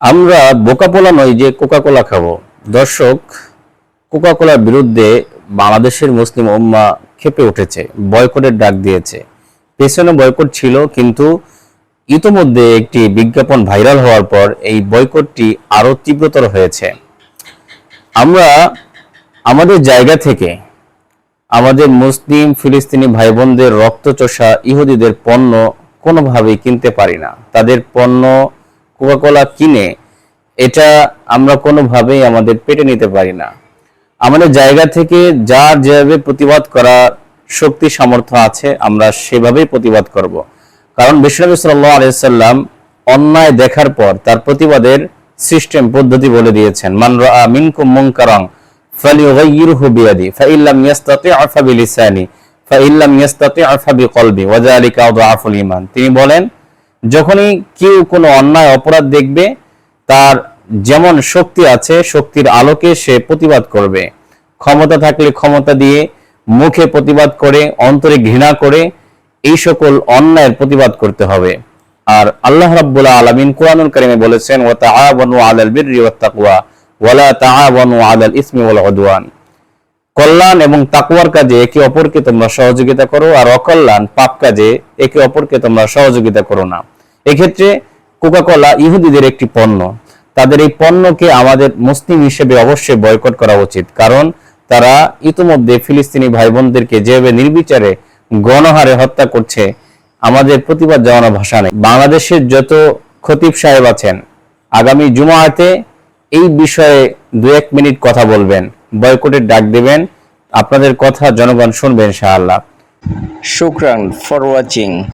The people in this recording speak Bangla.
আমরা বোকা পোলা নই যে কোকা কোলা খাব। দর্শক কোকা কোলার বিরুদ্ধে বাংলাদেশের মুসলিম উম্মা খেপে উঠেছে, বয়কটের ডাক দিয়েছে। পেছনে বয়কট ছিল, কিন্তু ইতোমধ্যে একটি বিজ্ঞাপন ভাইরাল হওয়ার পর এই বয়কটটি আরও তীব্রতর হয়েছে। আমরা আমাদের জায়গা থেকে আমাদের মুসলিম ফিলিস্তিনি ভাই বোনদের রক্তচোষা ইহুদিদের পণ্য কোনোভাবেই কিনতে পারি না। তাদের পণ্য কোকাকোলা কিনে, এটা আমরা কোনোভাবেই আমাদের পেটে নিতে পারি না। আমাদের জায়গা থেকে যার যেভাবে প্রতিবাদ করার শক্তি, সামর্থ্য আছে, আমরা সেভাবেই প্রতিবাদ করব। কারণ বিশ্বনবী সাল্লাহ আলাইসাল্লাম অন্যায় দেখার পর তার প্রতিবাদের সিস্টেম, পদ্ধতি বলে দিয়েছেন, মান রাআ মিনকুম মুনকারান ফালিয়ুগাইয়িরহু বিয়াদি ফাইল্লাম ইয়াস্তাতি' ফাবিলিসানি ফাইল্লাম ইয়াস্তাতি' ফাবিকলবি, ওয়া যালিকা আযআফুল ঈমান। তিনি বলেন যখনই কেউ কোনো অন্যায় অপরাধ দেখবে, তার যেমন শক্তি আছে, শক্তির আলোকে সে প্রতিবাদ করবে। ক্ষমতা থাকলে ক্ষমতা দিয়ে, মুখে প্রতিবাদ করে, অন্তরে ঘৃণা করে, এই সকল অন্যায়ের প্রতিবাদ করতে হবে। আর আল্লাহ রাব্বুল আলামিন কোরআনুল কারীমে বলেছেন, ওয়া তাআওয়ানু আলাল বিররি ওয়াত তাকওয়া ওয়ালা তাআওয়ানু আলাল ইসমি ওয়াল কল্যাণ এবং তাকওয়ার কাজে একে অপরকে তোমরা সহযোগিতা করো, আর অকল্যাণ পাপ কাজে একে অপরকে তোমরা সহযোগিতা করো না। এক্ষেত্রে কোকাকোলা ইহুদিদের একটি পণ্য। তাদের এই পণ্যকে আমাদের মুসলিম হিসেবে অবশ্যই বয়কট করা উচিত। কারণ তারা ইতিমধ্যে ফিলিস্তিনি ভাই বোনদেরকে যেভাবে নির্বিচারে গণহারে হত্যা করছে, আমাদের প্রতিবাদ জানানোর ভাষা নেই। বাংলাদেশের যত খতিব সাহেব আছেন, আগামী জুমাতে এই বিষয়ে দু এক মিনিট কথা বলবেন বয়কটের ডাক দেবেন, আপনাদের কথা জনগণ শুনবেন ইনশাআল্লাহ। শুক্রান ফর ওয়াচিং